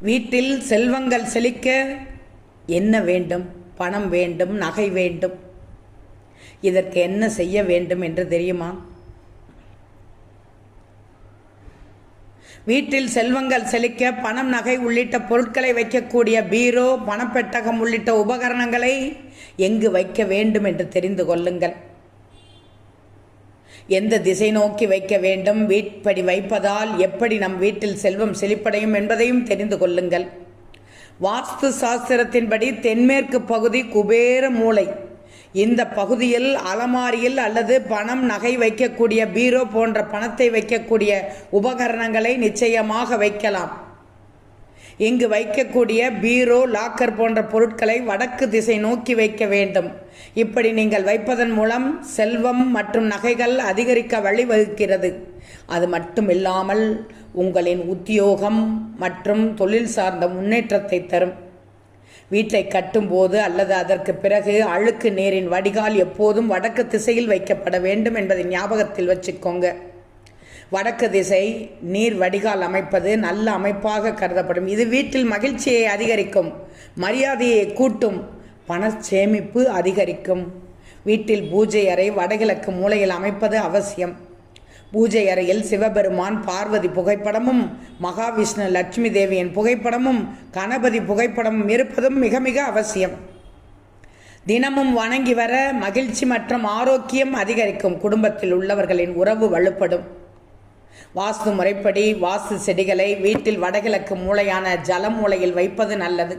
வீட்டில் செல்வங்கள் செழிக்க என்ன வேண்டும்? பணம் வேண்டும் நகை வேண்டும். இதற்கு என்ன செய்ய வேண்டும் என்று தெரியுமா? வீட்டில் செல்வங்கள் செழிக்க பணம் நகை உள்ளிட்ட பொருட்களை வைக்கக்கூடிய பீரோ பணப்பெட்டகம் உள்ளிட்ட உபகரணங்களை எங்கு வைக்க வேண்டும் என்று தெரிந்து கொள்ளுங்கள். எந்த திசை நோக்கி வைக்க வேண்டும் வீட்படி வைப்பதால் எப்படி நம் வீட்டில் செல்வம் செழிப்படையும் என்பதையும் தெரிந்து கொள்ளுங்கள். வாஸ்து சாஸ்திரத்தின்படி தென்மேற்கு பகுதி குபேர மூலை இந்த பகுதியில் அலமாரியில் அல்லது பணம் நகை வைக்கக்கூடிய பீரோ போன்ற பணத்தை வைக்கக்கூடிய உபகரணங்களை நிச்சயமாக வைக்கலாம். இங்கு வைக்கக்கூடிய பீரோ லாக்கர் போன்ற பொருட்களை வடக்கு திசை நோக்கி வைக்க வேண்டும். இப்படி நீங்கள் வைப்பதன் மூலம் செல்வம் மற்றும் நகைகள் அதிகரிக்க வழிவகுக்கிறது. அது மட்டும் இல்லாமல் உங்களின் உத்தியோகம் மற்றும் தொழில் சார்ந்த முன்னேற்றத்தை தரும். வீட்டை கட்டும்போது அல்லது அதற்கு பிறகு அழுக்கு நீரின் வடிகால் எப்போதும் வடக்கு திசையில் வைக்கப்பட வேண்டும் என்பதை ஞாபகத்தில் வச்சுக்கோங்க. வடக்கு திசை நீர் வடிகால் அமைப்பது நல்ல அமைப்பாக கருதப்படும். இது வீட்டில் மகிழ்ச்சியை அதிகரிக்கும் மரியாதையை கூட்டும் பண சேமிப்பு அதிகரிக்கும். வீட்டில் பூஜை அறை வடகிழக்கு மூலையில் அமைப்பது அவசியம். பூஜை அறையில் சிவபெருமான் பார்வதி புகைப்படமும் மகாவிஷ்ணு லட்சுமி தேவியின் புகைப்படமும் கணபதி புகைப்படமும் இருப்பதும் மிக மிக அவசியம். தினமும் வணங்கி வர மகிழ்ச்சி மற்றும் ஆரோக்கியம் அதிகரிக்கும் குடும்பத்தில் உள்ளவர்களின் உறவு வலுப்படும். வாஸ்து முறைப்படி வாஸ்து செடிகளை வீட்டில் வடகிழக்கு மூலையான ஜல மூலையில் வைப்பது நல்லது.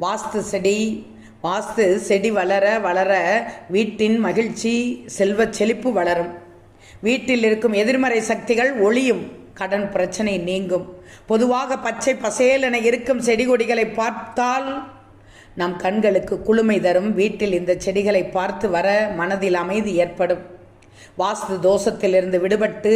வாஸ்து செடி வாஸ்து செடி வளர வளர வீட்டின் மகிழ்ச்சி செல்வ செழிப்பு வளரும். வீட்டில் இருக்கும் எதிர்மறை சக்திகள் ஒளியும் கடன் பிரச்சனை நீங்கும். பொதுவாக பச்சை பசேல் என இருக்கும் செடி கொடிகளை பார்த்தால் நம் கண்களுக்கு குளுமை தரும். வீட்டில் இந்த செடிகளை பார்த்து வர மனதில் அமைதி ஏற்படும். வாஸ்து தோஷத்திலிருந்து விடுபட்டு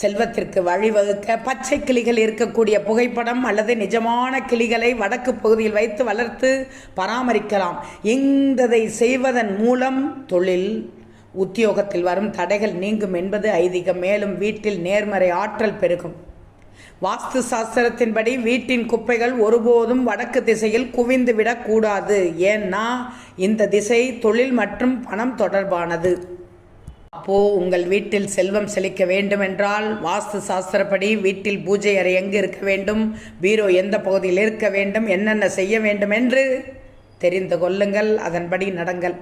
செல்வத்திற்கு வழிவகுக்க பச்சை கிளிகள் இருக்கக்கூடிய புகைப்படம் அல்லது நிஜமான கிளிகளை வடக்கு பகுதியில் வைத்து வளர்த்து பராமரிக்கலாம். இந்ததை செய்வதன் மூலம் தொழில் உத்தியோகத்தில் வரும் தடைகள் நீங்கும் என்பது ஐதீகம். மேலும் வீட்டில் நேர்மறை ஆற்றல் பெருகும். வாஸ்து சாஸ்திரத்தின்படி வீட்டின் குப்பைகள் ஒருபோதும் வடக்கு திசையில் குவிந்து விடக்கூடாது ஏன்னா இந்த திசை தொழில் மற்றும் பணம் தொடர்பானது. அப்போ உங்கள் வீட்டில் செல்வம் செழிக்க வேண்டுமென்றால் வாஸ்து சாஸ்திரப்படி வீட்டில் பூஜை அறை எங்கு இருக்க வேண்டும்? பீரோ எந்த பகுதியில் இருக்க வேண்டும்? என்னென்ன செய்ய வேண்டும் என்று தெரிந்து கொள்ளுங்கள். அதன்படி நடங்கள்.